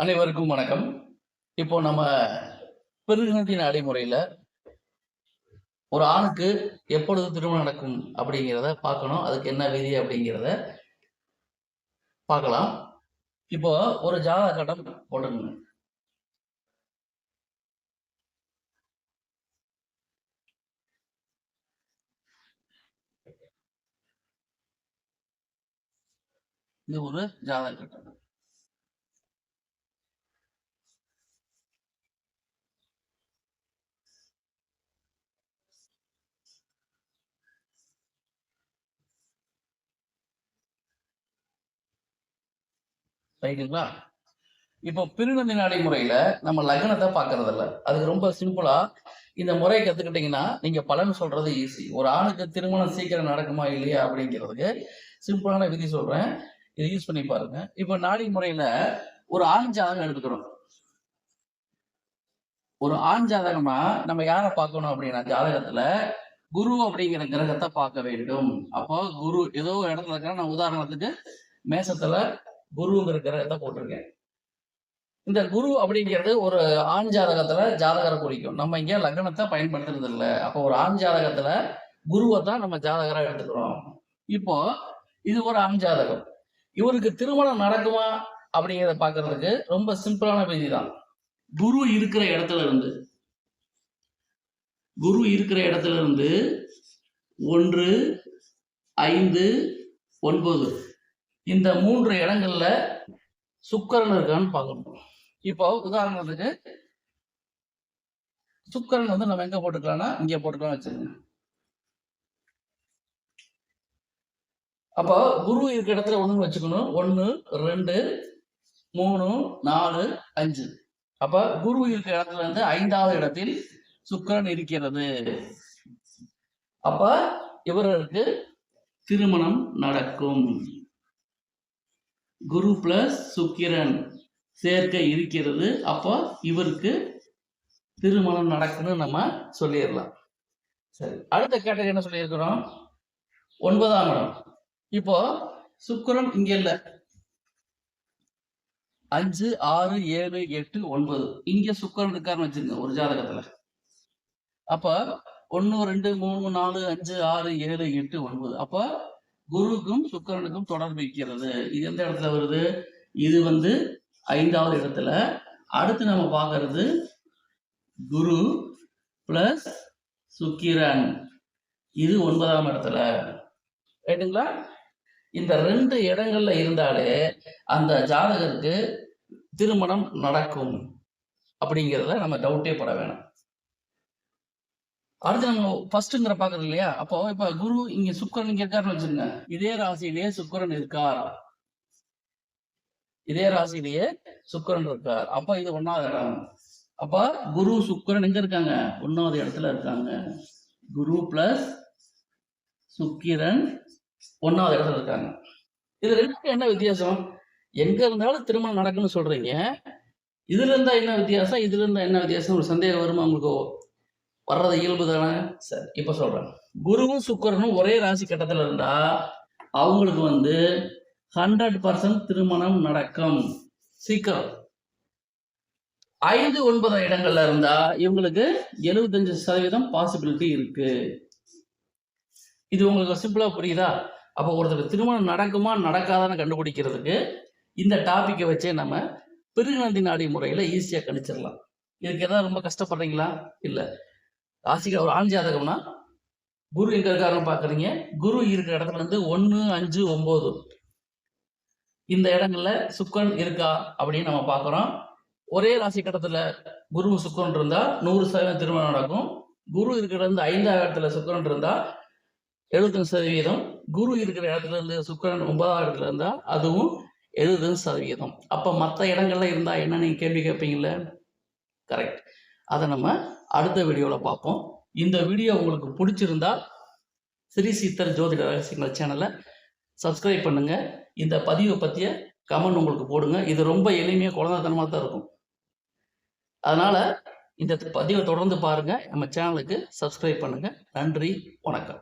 அனைவருக்கும் வணக்கம். இப்போ நம்ம பெருகினத்தின் நடைமுறையில ஒரு ஆணுக்கு எப்பொழுது திருமணம் நடக்கும் அப்படிங்கிறத பார்க்கணும். அதுக்கு என்ன விதி அப்படிங்கிறத பார்க்கலாம். இப்போ ஒரு ஜாதக கட்டம் போட்டுருங்க. இது ஒரு ஜாதக கட்டம் ரைட்டுங்களா இப்போ பிரிநந்தி நடைமுறையில நம்ம லக்னத்தை பாக்குறது இல்ல அதுக்கு ரொம்ப சிம்பிளா இந்த முறையை கத்துக்கிட்டீங்கன்னா நீங்க பலன் சொல்றது ஈஸி ஒரு ஆணுக்கு திருமணம் சீக்கிரம் நடக்குமா இல்லையா அப்படிங்கிறதுக்கு சிம்பிளான விதி சொல்றேன். இதை யூஸ் பண்ணி பாருங்க. இப்போ நாடி முறையில ஒரு ஆண் ஜாதகம் எடுத்துக்கிறோம். ஒரு ஆண் ஜாதகமா நம்ம யாரை பார்க்கணும் அப்படின்னா ஜாதகத்துல குரு அப்படிங்கிற கிரகத்தை பார்க்க வேண்டும். அப்போ குரு ஏதோ இடத்துல இருக்கிற நான் உதாரணத்துக்கு மேசத்துல குருங்கிற கிரகத்தை போட்டிருக்கேன் இந்த குரு அப்படிங்கிறது ஒரு ஆண் ஜாதகத்துல ஜாதகரை குறிக்கும். நம்ம இங்க லக்னத்தை பயன்படுத்துறது இல்லை. அப்போ ஒரு ஆண் ஜாதகத்துல குருவை தான் நம்ம ஜாதகரா எடுத்துக்கிறோம். இப்போ இது ஒரு ஆண் ஜாதகம். இவருக்கு திருமணம் நடக்குமா அப்படிங்கிறத பாக்குறதுக்கு ரொம்ப சிம்பிளான விதி தான் குரு இருக்கிற இடத்துல இருந்து குரு இருக்கிற இடத்துல இருந்து ஒன்று ஐந்து ஒன்பது. இந்த மூன்று இடங்கள்ல சுக்கரன் இருக்கான்னு பார்க்கணும். இப்போ உதாரணத்துக்கு சுக்கரன் வந்து நம்ம எங்க போட்டுக்கலாம்னா இங்க போட்டுக்கலாம் வச்சுருங்க அப்போ குரு இருக்கிற இடத்துல ஒண்ணு வச்சுக்கணும். ஒன்னு ரெண்டு மூணு நாலு அஞ்சு. அப்ப குரு இருக்கிற இடத்துல இருந்து ஐந்தாவது இடத்தில் சுக்கரன் இருக்கிறது. அப்ப இவருக்கு திருமணம் நடக்கும். குரு பிளஸ் சுக்கிரன் சேர்க்கை இருக்கிறது. அப்போ இவருக்கு திருமணம் நடக்குன்னு நம்ம சொல்லிடலாம். சரி அடுத்த கேட்டகரி என்ன சொல்லியிருக்கிறோம்? ஒன்பதாம் இடம். இப்போ சுக்கிரன் இங்க இல்ல. அஞ்சு ஆறு ஏழு எட்டு ஒன்பது. இங்க சுக்கரன் இருக்காருன்னு வச்சுங்க ஒரு ஜாதகத்துல. அப்ப ஒன்னு ரெண்டு மூணு நாலு அஞ்சு ஆறு ஏழு எட்டு ஒன்பது. அப்ப குருவுக்கும் சுக்கிரனுக்கும் தொடர்பு இருக்கிறது. இது எந்த இடத்துல வருது? இது வந்து ஐந்தாவது இடத்துல. அடுத்து நம்ம பார்க்கறது குரு பிளஸ் சுக்கிரன். இது ஒன்பதாம் இடத்துல. ரைட்டுங்களா இந்த ரெண்டு இடங்கள்ல இருந்தாலே அந்த ஜாதகருக்கு திருமணம் நடக்கும். அப்படிங்கிறத நம்ம டவுட்டே பட வேணாம். அடுத்து நம்ம ஃபர்ஸ்ட்ங்கிற பாக்குறது இல்லையா? அப்போ இப்ப குரு இங்க சுக்கரன் இங்க இருக்காருன்னு வச்சுருங்க இதே ராசியிலேயே சுக்கரன் இருக்கார்? இதே ராசியிலேயே சுக்கரன் இருக்கார். அப்ப இது ஒன்னாவது இடம். அப்ப குரு சுக்கரன் எங்க இருக்காங்க? ஒன்னாவது இடத்துல இருக்காங்க. குரு பிளஸ் சுக்கிரன் ஒன்னாவது இடத்துல இருக்காங்க. இது ரெண்டுக்கும் என்ன வித்தியாசம்? எங்க இருந்தாலும் திருமணம் நடக்குன்னு சொல்றீங்க. இதுல இருந்தா என்ன வித்தியாசம்? இதுல இருந்தா என்ன வித்தியாசம்? ஒரு சந்தேகம் வருமா உங்களுக்கு? வர்றது இயல்பு தானே சரி இப்போ சொல்றேன். குருவும் சுக்கரனும் ஒரே ராசி கட்டத்துல இருந்தால் அவங்களுக்கு வந்து ஹண்ட்ரட் பர்சன்ட் திருமணம் நடக்கும். சீக்கிரம். ஐந்து ஒன்பது இடங்கள்ல இருந்தா இவங்களுக்கு எழுபத்தஞ்சு சதவீதம் பாசிபிலிட்டி இருக்கு. இது உங்களுக்கு சிம்பிளா புரியுதா? அப்போ ஒருத்தருக்கு திருமணம் நடக்குமா நடக்காதான்னு கண்டுபிடிக்கிறதுக்கு இந்த டாபிக்கை வச்சே நம்ம பிருகுநந்தி நாடி முறையில ஈஸியா கணிச்சிடலாம். இதுக்கு ஏதாவது ரொம்ப கஷ்டப்படுறீங்களா? இல்லை. ராசிகள் ஒரு ஆண் ஜாதகம்னா குரு எங்க இருக்காருன்னு பாக்குறீங்க குரு இருக்கிற இடத்துல இருந்து ஒன்னு அஞ்சு ஒன்பது. இந்த இடங்கள்ல சுக்கன் இருக்கா அப்படின்னு நம்ம பார்க்குறோம். ஒரே ராசி கட்டத்துல குரு சுக்கரன் இருந்தா நூறு சதவீதம் திருமணம் நடக்கும். குரு இருக்கிற இருந்து ஐந்தாவது இடத்துல சுக்கரன் இருந்தா எழுபத்தஞ்சு சதவீதம். குரு இருக்கிற இடத்துல இருந்து சுக்கரன் ஒன்பதாவது இடத்துல இருந்தா அதுவும் எழுபத்தஞ்சு சதவீதம். அப்ப மற்ற இடங்கள்ல இருந்தா என்ன நீங்க கேள்வி கேட்பீங்கல்ல கரெக்ட் அதை நம்ம அடுத்த வீடியோவில் பார்ப்போம். இந்த வீடியோ உங்களுக்கு பிடிச்சிருந்தா ஸ்ரீ சித்தர் ஜோதிட ரகசியங்கள் சேனலை சப்ஸ்கிரைப் பண்ணுங்கள் இந்த பதிவை பற்றிய கமெண்ட் உங்களுக்கு போடுங்க. இது ரொம்ப எளிமையாக குழந்தைத்தனமாக தான் இருக்கும். அதனால் இந்த பதிவை தொடர்ந்து பாருங்கள் நம்ம சேனலுக்கு சப்ஸ்கிரைப் பண்ணுங்கள் நன்றி வணக்கம்.